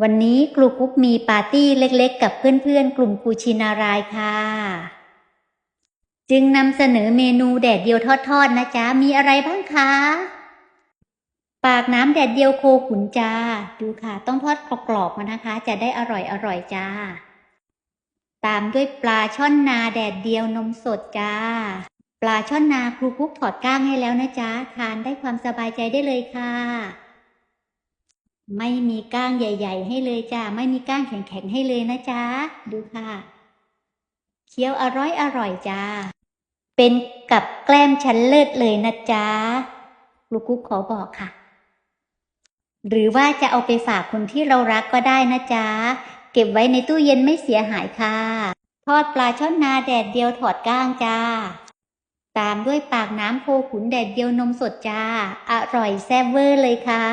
วันนี้ครูกุ๊กมีปาร์ตี้เล็กๆ กับเพื่อนๆ กลุ่มกูชินารายค่ะ จึงนำเสนอเมนูแดดเดียวทอดๆนะจ๊ะ มีอะไรบ้างคะ ปากน้ำแดดเดียวโคขุนจ้า ดูค่ะ ต้องทอดกรอบๆมานะคะ จะได้อร่อยๆจ้า ตามด้วยปลาช่อนนาแดดเดียวนมสดจ้า ปลาช่อนนาครูกุ๊กถอดก้างให้แล้วนะจ๊ะ ทานได้ความสบายใจได้เลยค่ะ ไม่มีก้างใหญ่ ๆ ให้เลยจ้า ไม่มีก้างแข็งๆให้เลยนะจ๊ะ ดูค่ะ เคี้ยวอร่อยอร่อยจ้า เป็นกับแกล้มชั้นเลิศเลยนะจ๊ะ ลูกกุ๊กขอบอกค่ะ หรือว่าจะเอาไปฝากคนที่เรารักก็ได้นะจ๊ะ เก็บไว้ในตู้เย็นไม่เสียหายค่ะ ทอดปลาช่อนนาแดดเดียวถอดก้างจ้า ตามด้วยปากน้ำโคขุนแดดเดียวนมสดจ้า อร่อยแซ่บเวอร์เลยค่ะ